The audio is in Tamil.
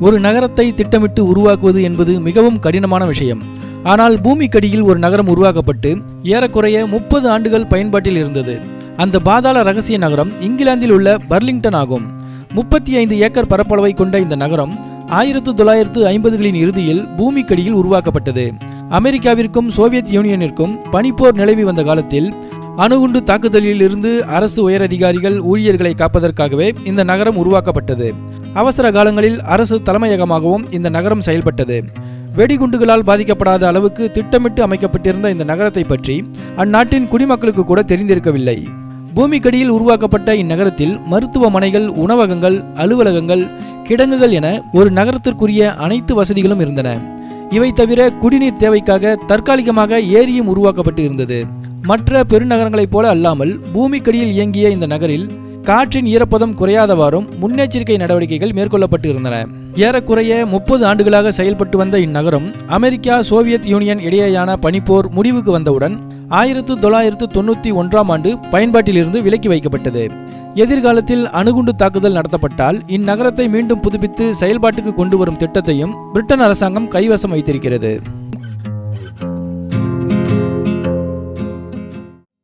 ஒரு நகரத்தை திட்டமிட்டு உருவாக்குவது என்பது மிகவும் கடினமான விஷயம். ஆனால் பூமிக்கடியில் ஒரு நகரம் உருவாக்கப்பட்டு ஏறக்குறைய முப்பது ஆண்டுகள் பயன்பாட்டில் இருந்தது. அந்த பாதாள ரகசிய நகரம் இங்கிலாந்தில் உள்ள பர்லிங்டன் ஆகும். முப்பத்தி ஐந்து ஏக்கர் பரப்பளவை கொண்ட இந்த நகரம் ஆயிரத்து தொள்ளாயிரத்து ஐம்பதுகளின் இறுதியில் பூமிக்கடியில் உருவாக்கப்பட்டது. அமெரிக்காவிற்கும் சோவியத் யூனியனிற்கும் பனிப்போர் நிலவி வந்த காலத்தில் அணுகுண்டு தாக்குதலில் இருந்து அரசு உயரதிகாரிகள் ஊழியர்களை காப்பதற்காகவே இந்த நகரம் உருவாக்கப்பட்டது. அவசர காலங்களில் அரசு தலைமையகமாகவும் இந்த நகரம் செயல்பட்டது. வெடிகுண்டுகளால் பாதிக்கப்படாத அளவுக்கு திட்டமிட்டு அமைக்கப்பட்டிருந்த இந்த நகரத்தை பற்றி அந்நாட்டின் குடிமக்களுக்கு கூட தெரிந்திருக்கவில்லை. பூமிக்கடியில் உருவாக்கப்பட்ட இந்நகரத்தில் மருத்துவமனைகள் உணவகங்கள் அலுவலகங்கள் கிடங்குகள் என ஒரு நகரத்திற்குரிய அனைத்து வசதிகளும் இருந்தன. இவை தவிர குடிநீர் தேவைக்காக தற்காலிகமாக ஏரியும் உருவாக்கப்பட்டு இருந்தது. மற்ற பெருநகரங்களைப் போல அல்லாமல் பூமிக்கடியில் இயங்கிய இந்த நகரில் காற்றின் ஈரப்பதம் குறையாதவாறும் முன்னெச்சரிக்கை நடவடிக்கைகள் மேற்கொள்ளப்பட்டு இருந்தன ஏறக்குறைய முப்பது ஆண்டுகளாக செயல்பட்டு வந்த இந்நகரம் அமெரிக்கா சோவியத் யூனியன் இடையேயான பனிப்போர் முடிவுக்கு வந்தவுடன் ஆயிரத்து தொள்ளாயிரத்து தொண்ணூற்றி ஒன்றாம் ஆண்டு பயன்பாட்டிலிருந்து விலக்கி வைக்கப்பட்டது. எதிர்காலத்தில் அணுகுண்டு தாக்குதல் நடத்தப்பட்டால் இந்நகரத்தை மீண்டும் புதுப்பித்து செயல்பாட்டுக்கு கொண்டு வரும் திட்டத்தையும் பிரிட்டன் அரசாங்கம் கைவசம் வைத்திருக்கிறது.